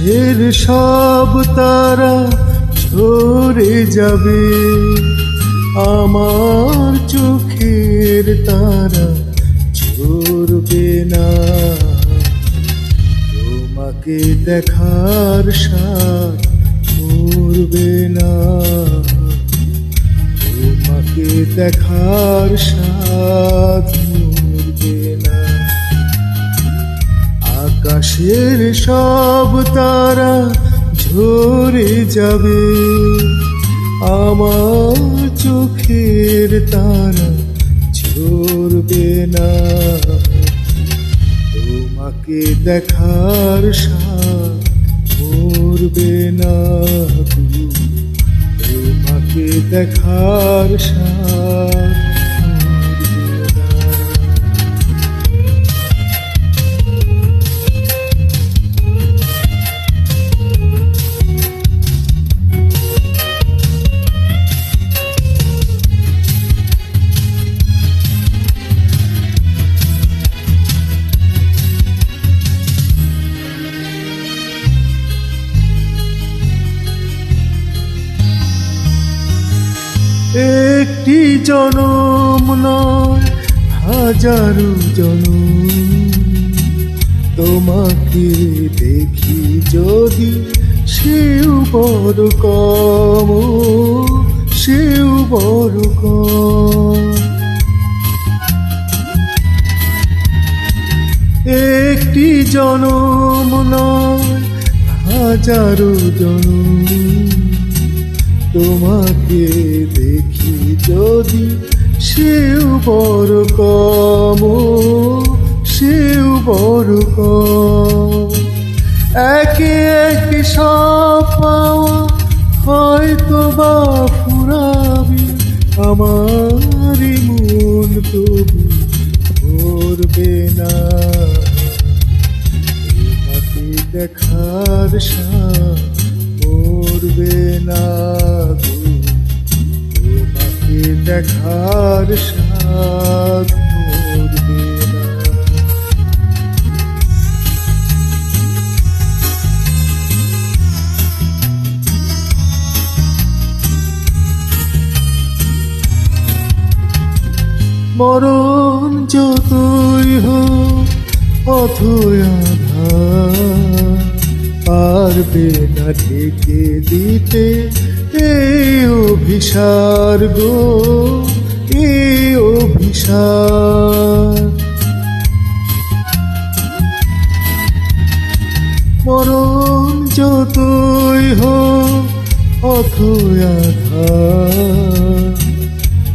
আকাশের সব তারা ঝরে যাবে। আমার চোখের তারা ঝরবে না। তোমাকে দেখার সাথ মরবে না। তোমাকে দেখার সাথ আকাশের সব তারা ঝরে যাবে। আমার চোখের তারা ঝরবে না। তোমাকে দেখার মরবে না তোমাকে দেখার সাথ একটি জনম নয়, হাজারো জনম। তোমাকে দেখি যদি সেও বড় কম, সেও বড় কম। একটি জনম নয়, হাজারো জনম। তোমাকে দেখি যদি সেও বড় কম, সেও বড় কম। একে একে সব পাওয়া হয়তো বা ফুরাবে, আমারই মন তবু ভরবে না। দেখার সাথ মরবে না গো। তোমাকে দেখার সাথ মরবে না। মরণ যতই হোক অথই ঢেকে দিতে এই অভিসার গো, এই অভিসার মরণ যতই হোক অথই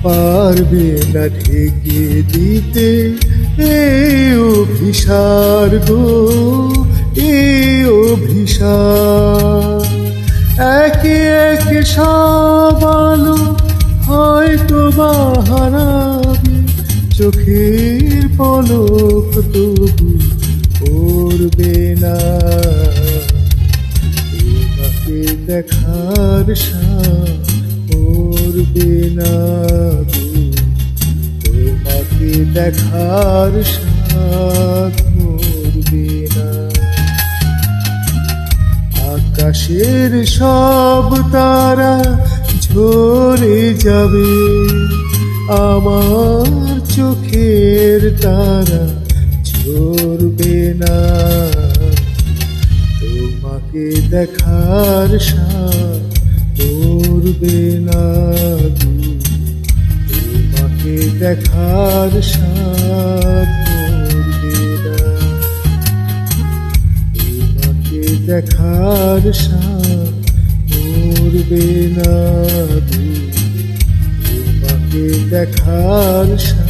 পারবে না ঢেকে দিতে এই অভিসার গো এই অভিসার একে একে সব আলো হয়তো বা চোখের পলক তবু পড়বে না। তোমাকে দেখার সাথ না তোমাকে দেখার সাথ আকাশের সব তারা ঝরে যাবে। আমার চোখের তারা ঝরবে না। তোমাকে দেখার মরবে না তোমাকে দেখার সাথ দেখার মরবে না দেখার সাথ